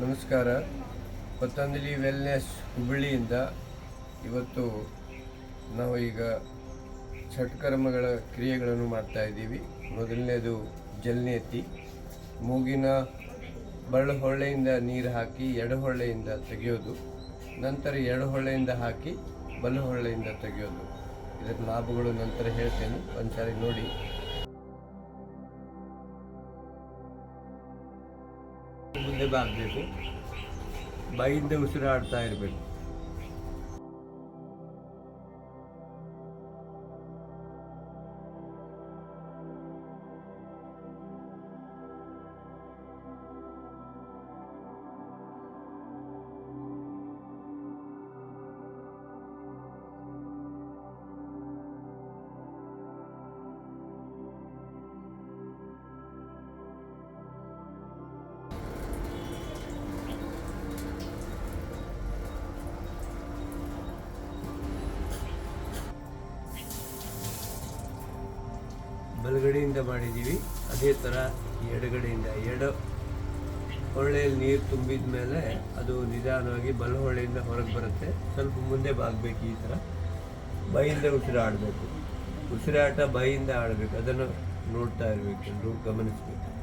ನಮಸ್ಕಾರ. ಪತಂಜಲಿ ವೆಲ್ನೆಸ್ ಹುಬ್ಬಳ್ಳಿಯಿಂದ ಇವತ್ತು ನಾವು ಈಗ ಷಟ್ಕರ್ಮಗಳ ಕ್ರಿಯೆಗಳನ್ನು ಮಾಡ್ತಾ ಇದ್ದೀವಿ. ಮೊದಲನೇದು ಜಲ್ನೇತಿ ಮೂಗಿನ ಬಳ್ಳಹೊಳ್ಳೆಯಿಂದ ನೀರು ಹಾಕಿ ಎಡಹೊಳ್ಳೆಯಿಂದ ತೆಗೆಯೋದು, ನಂತರ ಎಡಹೊಳ್ಳೆಯಿಂದ ಹಾಕಿ ಬಲಹೊಳ್ಳೆಯಿಂದ ತೆಗೆಯೋದು. ಇದರ ಲಾಭಗಳು ನಂತರ ಹೇಳ್ತೇನೆ. ಒಂದ್ಸಾರಿ ನೋಡಿ. ಮುಂದೆ ಬಾಗಬೇಕು. ಬಾಯಿಂದ ಉಸಿರಾಡ್ತಾ ಇರಬೇಕು. ಬಲಗಡೆಯಿಂದ ಮಾಡಿದ್ದೀವಿ. ಅದೇ ಥರ ಎಡಗಡೆಯಿಂದ ಎಡ ಹೊಳೆಯಲ್ಲಿ ನೀರು ತುಂಬಿದ ಮೇಲೆ ಅದು ನಿಧಾನವಾಗಿ ಬಲ ಹೊಳೆಯಿಂದ ಹೊರಗೆ ಬರುತ್ತೆ. ಸ್ವಲ್ಪ ಮುಂದೆ ಬಾಗಬೇಕು ಈ ಥರ. ಬೈಯಿಂದ ಉಸಿರಾಡಬೇಕು ಉಸಿರಾಟ ಬೈಯಿಂದ ಆಡಬೇಕು. ಅದನ್ನು ನೋಡ್ತಾ ಇರಬೇಕು. ಎಲ್ಲರೂ ಗಮನಿಸಬೇಕು.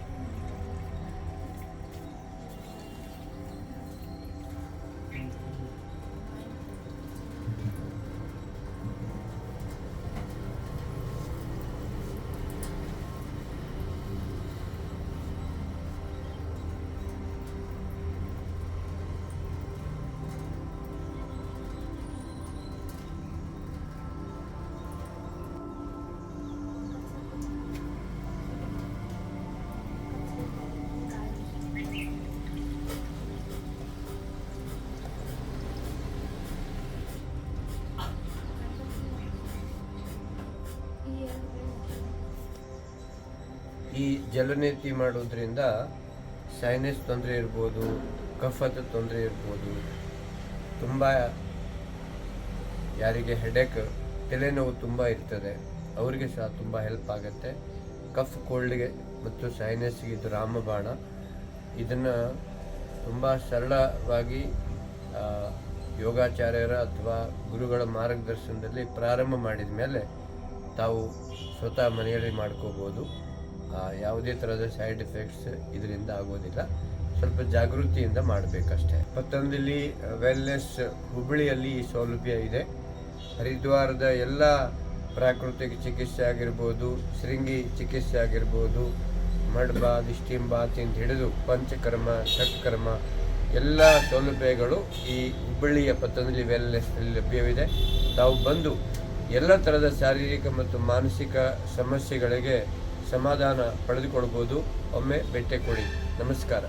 ಈ ಜಲನೇತಿ ಮಾಡೋದ್ರಿಂದ ಸೈನಸ್ ತೊಂದರೆ ಇರ್ಬೋದು ಕಫದ ತೊಂದರೆ ಇರ್ಬೋದು. ತುಂಬ ಯಾರಿಗೆ ಹೆಡೇಕ್ ತಲೆನೋವು ತುಂಬ ಇರ್ತದೆ, ಅವರಿಗೆ ಸಹ ತುಂಬ ಹೆಲ್ಪ್ ಆಗುತ್ತೆ. ಕಫ್ ಕೋಲ್ಡ್ಗೆ ಮತ್ತು ಸೈನಸ್ಗೆ ಇದು ರಾಮಬಾಣ. ಇದನ್ನು ತುಂಬ ಸರಳವಾಗಿ ಯೋಗಾಚಾರ್ಯರ ಅಥವಾ ಗುರುಗಳ ಮಾರ್ಗದರ್ಶನದಲ್ಲಿ ಪ್ರಾರಂಭ ಮಾಡಿದ ಮೇಲೆ ತಾವು ಸ್ವತಃ ಮನೆಯಲ್ಲಿ ಮಾಡ್ಕೋಬೋದು. ಯಾವುದೇ ಥರದ ಸೈಡ್ ಎಫೆಕ್ಟ್ಸ್ ಇದರಿಂದ ಆಗೋದಿಲ್ಲ. ಸ್ವಲ್ಪ ಜಾಗೃತಿಯಿಂದ ಮಾಡಬೇಕಷ್ಟೇ. ಮತ್ತೊಂದಿಲ್ಲಿ ವೆಲ್ನೆಸ್ ಹುಬ್ಬಳ್ಳಿಯಲ್ಲಿ ಈ ಸೌಲಭ್ಯ ಇದೆ. ಹರಿದ್ವಾರದ ಎಲ್ಲ ಪ್ರಾಕೃತಿಕ ಚಿಕಿತ್ಸೆ ಆಗಿರ್ಬೋದು, ಶೃಂಗಿ ಚಿಕಿತ್ಸೆ ಆಗಿರ್ಬೋದು ಮಡ್ಬಾದ್ ಅಂತ ಹಿಡಿದು ಪಂಚಕರ್ಮ, ಷಟ್ಕರ್ಮ ಎಲ್ಲ ಸೌಲಭ್ಯಗಳು ಈ ಹುಬ್ಬಳ್ಳಿಯ ಪತಂಜಲಿ ವೆಲ್ನೆಸ್ನಲ್ಲಿ ಲಭ್ಯವಿದೆ. ತಾವು ಬಂದು ಎಲ್ಲ ಥರದ ಶಾರೀರಿಕ ಮತ್ತು ಮಾನಸಿಕ ಸಮಸ್ಯೆಗಳಿಗೆ ಸಮಾಧಾನ ಪಡೆದುಕೊಳ್ಬೋದು. ಒಮ್ಮೆ ಭೇಟಿ ಕೊಡಿ. ನಮಸ್ಕಾರ.